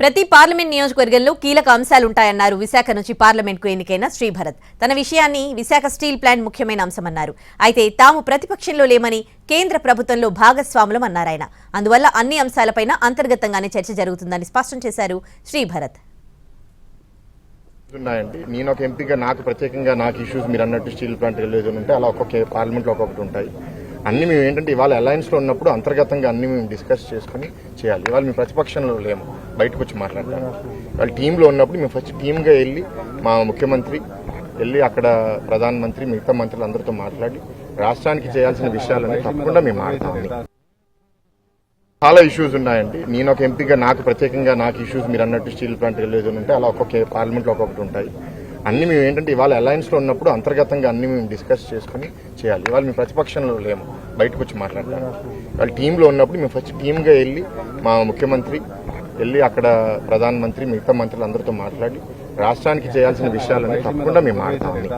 ప్రతి పార్లమెంట్ నియోజకవర్గంలో కీలక అంశాలుంటాయన్నారు విశాఖ నుంచి పార్లమెంట్కు ఎన్నికైన శ్రీభరత్. తన విషయాన్ని విశాఖ స్టీల్ ప్లాంట్ ముఖ్యమైన అంశమన్నారు. అయితే తాము ప్రతిపక్షంలో లేమని కేంద్ర ప్రభుత్వంలో భాగస్వాములం అన్నారాయన అందువల్ల అన్ని అంశాలపైన అంతర్గతంగానే చర్చ జరుగుతుందని స్పష్టం చేశారు శ్రీభరత్. ఉన్నాయండి. నేను ఒక ఎంపీగా నాకు ప్రత్యేకంగా నాకు ఇష్యూస్ మీరు అన్నట్టు స్టీల్ ప్లాంట్ లేదు ఉంటే అలా ఒక్కొక్క పార్లమెంట్లో ఒక్కొక్కటి ఉంటాయి. అన్ని మేము ఏంటంటే ఇవాళ అలయన్స్లో ఉన్నప్పుడు అంతర్గతంగా అన్ని మేము డిస్కస్ చేసుకుని చేయాలి. ఇవాళ మేము ప్రతిపక్షంలో లేము. బయటకు వచ్చి మాట్లాడతాము. వాళ్ళ టీంలో ఉన్నప్పుడు మేము ఫస్ట్ టీమ్గా వెళ్ళి మా ముఖ్యమంత్రి వెళ్ళి అక్కడ ప్రధానమంత్రి మిగతా మంత్రులు అందరితో మాట్లాడి రాష్ట్రానికి చేయాల్సిన విషయాలన్నీ తప్పకుండా మేము మాట్లాడాలి చాలా ఇష్యూస్ ఉన్నాయండి. నేను ఒక ఎంపీగా నాకు ప్రత్యేకంగా నాకు ఇష్యూస్ మీరు అన్నట్టు స్టీల్ ప్లాంట్ వెళ్ళేది ఉంటే అలా ఒక్కొక్క పార్లమెంట్లో ఒక్కొక్కటి ఉంటాయి. అన్ని మేము ఏంటంటే ఇవాళ అలయన్స్లో ఉన్నప్పుడు అంతర్గతంగా అన్ని మేము డిస్కస్ చేసుకుని చేయాలి. ఇవాళ మేము ప్రతిపక్షంలో లేము. బయటకు వచ్చి మాట్లాడతాం వాళ్ళ టీంలో ఉన్నప్పుడు మేము ఫస్ట్ టీమ్గా వెళ్ళి మా ముఖ్యమంత్రి వెళ్ళి అక్కడ ప్రధానమంత్రి మిగతా మంత్రులు అందరితో మాట్లాడి రాష్ట్రానికి చేయాల్సిన విషయాలన్నీ తప్పకుండా మేము మాట్లాడాలి.